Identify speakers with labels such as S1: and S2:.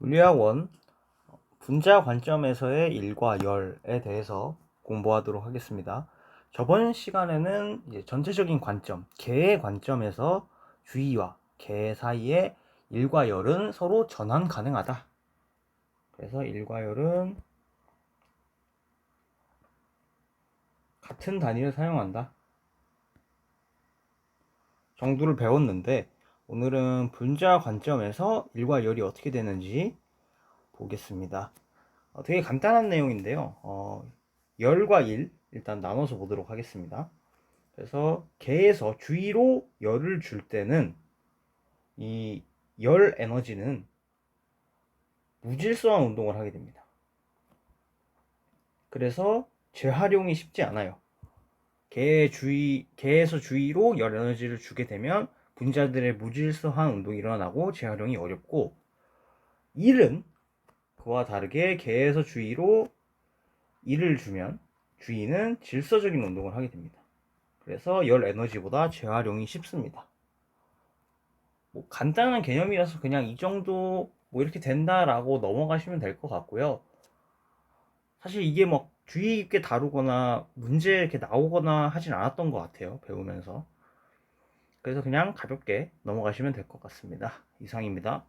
S1: 물리학원 분자 관점에서의 일과 열에 대해서 공부하도록 하겠습니다. 저번 시간에는 이제 전체적인 관점, 개의 관점에서 주의와 개 사이에 일과 열은 서로 전환 가능하다. 그래서 일과 열은 같은 단위를 사용한다. 정도를 배웠는데 오늘은 분자 관점에서 일과 열이 어떻게 되는지 보겠습니다. 어, 되게 간단한 내용인데요. 어, 열과 일 일단 나눠서 보도록 하겠습니다. 그래서 개에서 주위로 열을 줄 때는 이 열 에너지는 무질서한 운동을 하게 됩니다. 그래서 재활용이 쉽지 않아요. 개의 주위, 개에서 주위로 열 에너지를 주게 되면 분자들의 무질서한 운동이 일어나고 재활용이 어렵고 일은 그와 다르게 개에서 주위로 일을 주면 주위는 질서적인 운동을 하게 됩니다. 그래서 열 에너지보다 재활용이 쉽습니다. 뭐 간단한 개념이라서 그냥 이 정도 뭐 이렇게 된다라고 넘어가시면 될 것 같고요. 사실 이게 뭐 주의 깊게 다루거나 문제 이렇게 나오거나 하진 않았던 것 같아요. 배우면서. 그래서 그냥 가볍게 넘어가시면 될 것 같습니다. 이상입니다.